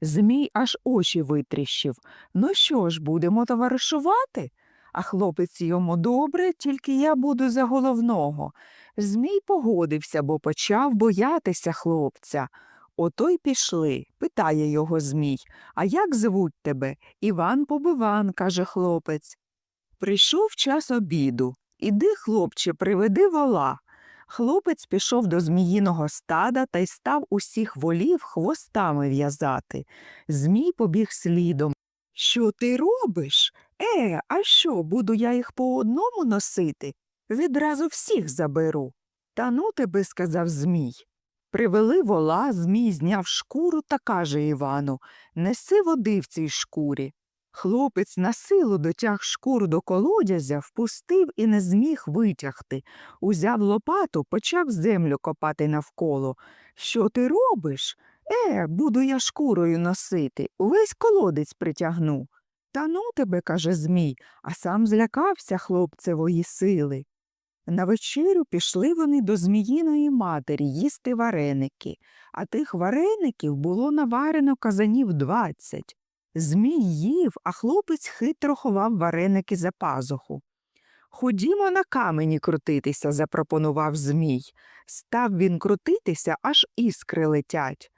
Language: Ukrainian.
Змій аж очі витріщив. Ну що ж, будемо товаришувати? А хлопець йому добре, тільки я буду за головного. Змій погодився, бо почав боятися хлопця. Ото й пішли, питає його Змій. А як звуть тебе? Іван Побиван, каже хлопець. Прийшов час обіду. Іди, хлопче, приведи вола. Хлопець пішов до зміїного стада та й став усіх волів хвостами в'язати. Змій побіг слідом. Що ти робиш? Е, а що, буду я їх по одному носити? Відразу всіх заберу. Та ну тебе, сказав Змій. Привели вола, Змій зняв шкуру та каже Івану Неси води в цій шкурі. Хлопець на силу дотяг шкуру до колодязя, впустив і не зміг витягти. Узяв лопату, почав землю копати навколо. Що ти робиш? Е, буду я шкурою носити, увесь колодець притягну. Та ну тебе, каже Змій, а сам злякався хлопцевої сили. На вечерю пішли вони до зміїної матері їсти вареники, а тих вареників було наварено казанів двадцять. Змій їв, а хлопець хитро ховав вареники за пазуху. Ходімо на камені крутитися, запропонував Змій. Став він крутитися, аж іскри летять.